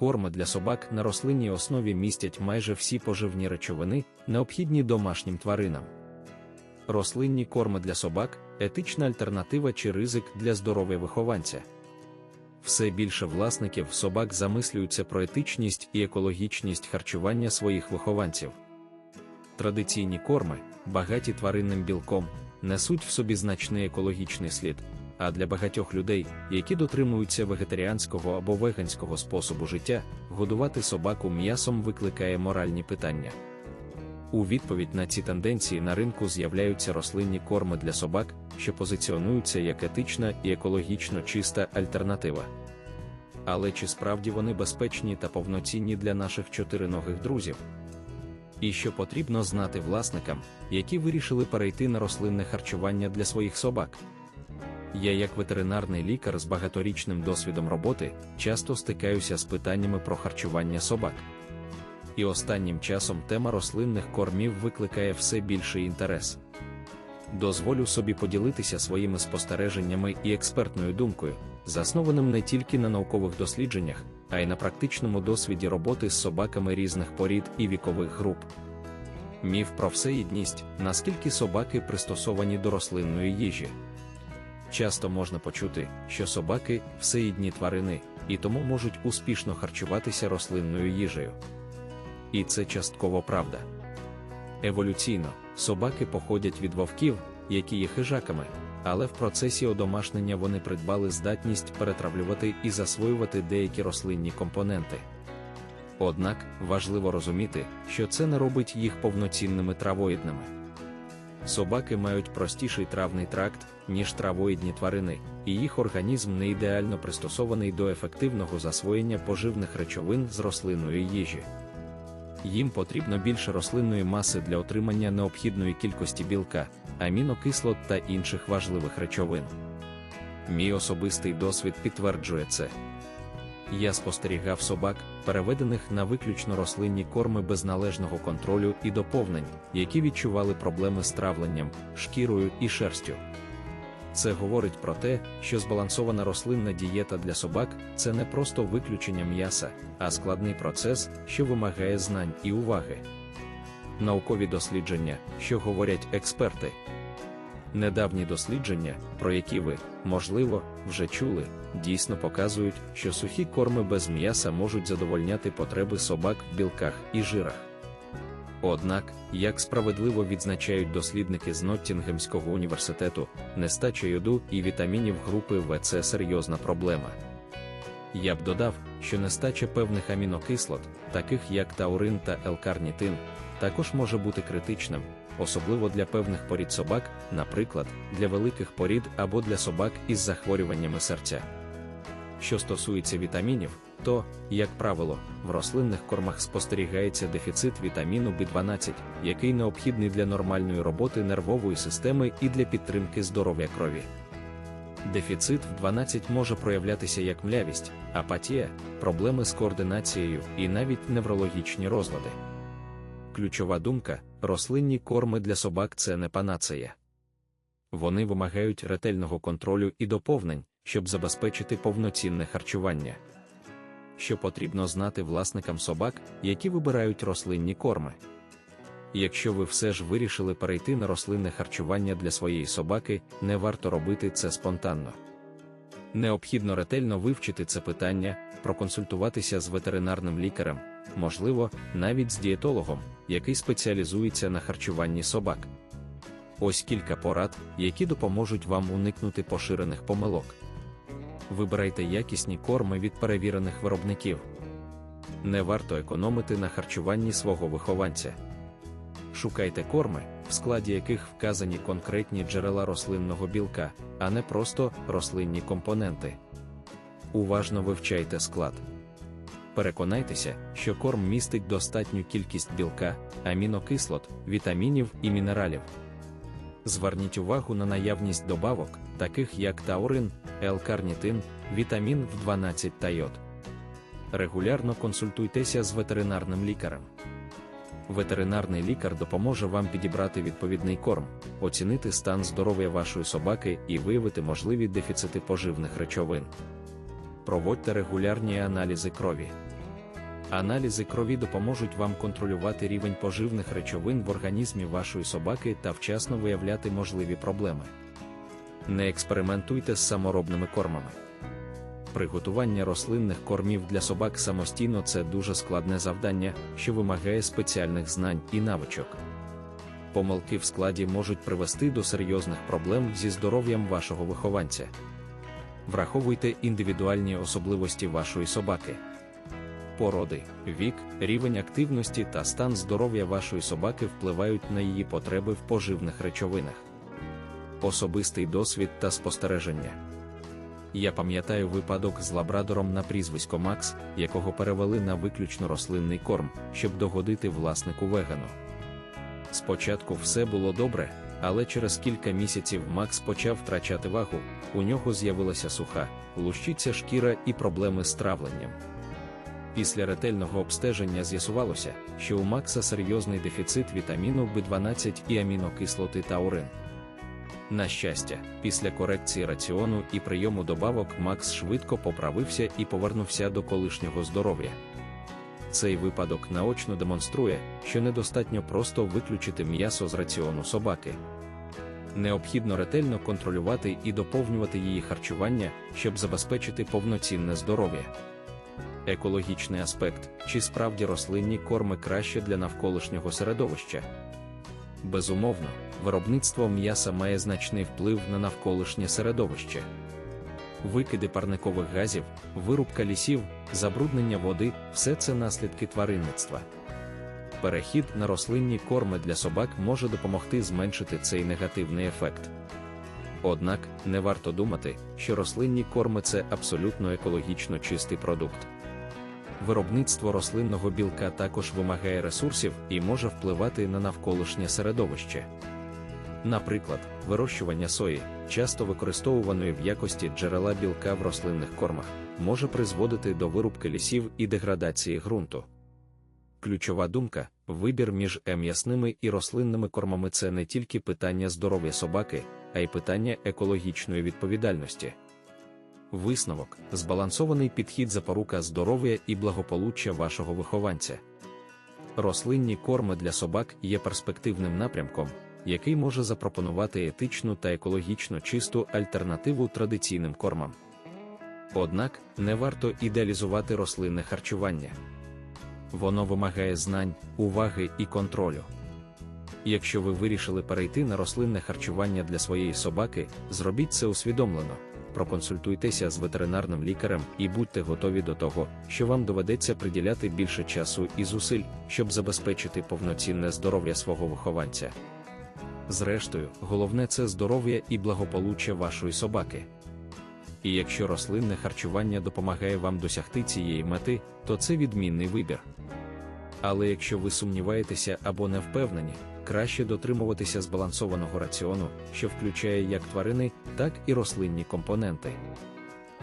Корми для собак на рослинній основі містять майже всі поживні речовини, необхідні домашнім тваринам. Рослинні корми для собак етична альтернатива чи ризик для здоров'я вихованця. Все більше власників собак замислюються про етичність і екологічність харчування своїх вихованців. Традиційні корми, багаті тваринним білком, несуть в собі значний екологічний слід, а для багатьох людей, які дотримуються вегетаріанського або веганського способу життя, годувати собаку м'ясом викликає моральні питання. У відповідь на ці тенденції на ринку з'являються рослинні корми для собак, що позиціонуються як етична і екологічно чиста альтернатива. Але чи справді вони безпечні та повноцінні для наших чотириногих друзів? І що потрібно знати власникам, які вирішили перейти на рослинне харчування для своїх собак? Я, як ветеринарний лікар з багаторічним досвідом роботи, часто стикаюся з питаннями про харчування собак. І останнім часом тема рослинних кормів викликає все більший інтерес. Дозволю собі поділитися своїми спостереженнями і експертною думкою, заснованим не тільки на наукових дослідженнях, а й на практичному досвіді роботи з собаками різних порід і вікових груп. Міф про всеїдність, наскільки собаки пристосовані до рослинної їжі. Часто можна почути, що собаки всеїдні тварини, і тому можуть успішно харчуватися рослинною їжею. І це частково правда. Еволюційно, собаки походять від вовків, які є хижаками, але в процесі одомашнення вони придбали здатність перетравлювати і засвоювати деякі рослинні компоненти. Однак важливо розуміти, що це не робить їх повноцінними травоїдними. Собаки мають простіший травний тракт, ніж травоїдні тварини, і їх організм не ідеально пристосований до ефективного засвоєння поживних речовин з рослинної їжі. Їм потрібно більше рослинної маси для отримання необхідної кількості білка, амінокислот та інших важливих речовин. Мій особистий досвід підтверджує це. Я спостерігав собак, переведених на виключно рослинні корми без належного контролю і доповнень, які відчували проблеми з травленням, шкірою і шерстю. Це говорить про те, що збалансована рослинна дієта для собак це не просто виключення м'яса, а складний процес, що вимагає знань і уваги. Наукові дослідження, що говорять експерти. Недавні дослідження, про які ви, можливо, вже чули, дійсно показують, що сухі корми без м'яса можуть задовольняти потреби собак в білках і жирах. Однак, як справедливо відзначають дослідники з Ноттінгемського університету, нестача йоду і вітамінів групи В це серйозна проблема. Я б додав, що нестача певних амінокислот, таких як таурин та елкарнітин, також може бути критичним, особливо для певних порід собак, наприклад, для великих порід або для собак із захворюваннями серця. Що стосується вітамінів, то, як правило, в рослинних кормах спостерігається дефіцит вітаміну B12, який необхідний для нормальної роботи нервової системи і для підтримки здоров'я крові. Дефіцит в 12 може проявлятися як млявість, апатія, проблеми з координацією і навіть неврологічні розлади. Ключова думка: рослинні корми для собак це не панацея. Вони вимагають ретельного контролю і доповнень, щоб забезпечити повноцінне харчування. Що потрібно знати власникам собак, які вибирають рослинні корми. Якщо ви все ж вирішили перейти на рослинне харчування для своєї собаки, не варто робити це спонтанно. Необхідно ретельно вивчити це питання, проконсультуватися з ветеринарним лікарем, можливо, навіть з дієтологом, який спеціалізується на харчуванні собак. Ось кілька порад, які допоможуть вам уникнути поширених помилок. Вибирайте якісні корми від перевірених виробників. Не варто економити на харчуванні свого вихованця. Шукайте корми, в складі яких вказані конкретні джерела рослинного білка, а не просто рослинні компоненти. Уважно вивчайте склад. Переконайтеся, що корм містить достатню кількість білка, амінокислот, вітамінів і мінералів. Зверніть увагу на наявність добавок, таких як таурин, L-карнітин, вітамін В12 та йод. Регулярно консультуйтеся з ветеринарним лікарем. Ветеринарний лікар допоможе вам підібрати відповідний корм, оцінити стан здоров'я вашої собаки і виявити можливі дефіцити поживних речовин. Проводьте регулярні аналізи крові. Аналізи крові допоможуть вам контролювати рівень поживних речовин в організмі вашої собаки та вчасно виявляти можливі проблеми. Не експериментуйте з саморобними кормами. Приготування рослинних кормів для собак самостійно це дуже складне завдання, що вимагає спеціальних знань і навичок. Помилки в складі можуть привести до серйозних проблем зі здоров'ям вашого вихованця. Враховуйте індивідуальні особливості вашої собаки. Породи, вік, рівень активності та стан здоров'я вашої собаки впливають на її потреби в поживних речовинах. Особистий досвід та спостереження. Я пам'ятаю випадок з лабрадором на прізвисько Макс, якого перевели на виключно рослинний корм, щоб догодити власнику вегану. Спочатку все було добре, але через кілька місяців Макс почав втрачати вагу, у нього з'явилася суха, лущиться шкіра і проблеми з травленням. Після ретельного обстеження з'ясувалося, що у Макса серйозний дефіцит вітаміну В12 і амінокислоти таурин. На щастя, після корекції раціону і прийому добавок Макс швидко поправився і повернувся до колишнього здоров'я. Цей випадок наочно демонструє, що недостатньо просто виключити м'ясо з раціону собаки. Необхідно ретельно контролювати і доповнювати її харчування, щоб забезпечити повноцінне здоров'я. Екологічний аспект чи справді рослинні корми краще для навколишнього середовища. Безумовно, виробництво м'яса має значний вплив на навколишнє середовище. Викиди парникових газів, вирубка лісів, забруднення води все це наслідки тваринництва. Перехід на рослинні корми для собак може допомогти зменшити цей негативний ефект. Однак не варто думати, що рослинні корми це абсолютно екологічно чистий продукт. Виробництво рослинного білка також вимагає ресурсів і може впливати на навколишнє середовище. Наприклад, вирощування сої, часто використовуваної в якості джерела білка в рослинних кормах, може призводити до вирубки лісів і деградації ґрунту. Ключова думка вибір між м'ясними і рослинними кормами це не тільки питання здоров'я собаки, а й питання екологічної відповідальності. Висновок збалансований підхід запорука здоров'я і благополуччя вашого вихованця. Рослинні корми для собак є перспективним напрямком, який може запропонувати етичну та екологічно чисту альтернативу традиційним кормам. Однак не варто ідеалізувати рослинне харчування. Воно вимагає знань, уваги і контролю. Якщо ви вирішили перейти на рослинне харчування для своєї собаки, зробіть це усвідомлено. Проконсультуйтеся з ветеринарним лікарем і будьте готові до того, що вам доведеться приділяти більше часу і зусиль, щоб забезпечити повноцінне здоров'я свого вихованця. Зрештою, головне це здоров'я і благополуччя вашої собаки. І якщо рослинне харчування допомагає вам досягти цієї мети, то це відмінний вибір. Але якщо ви сумніваєтеся або не впевнені, краще дотримуватися збалансованого раціону, що включає як тварини, так і рослинні компоненти.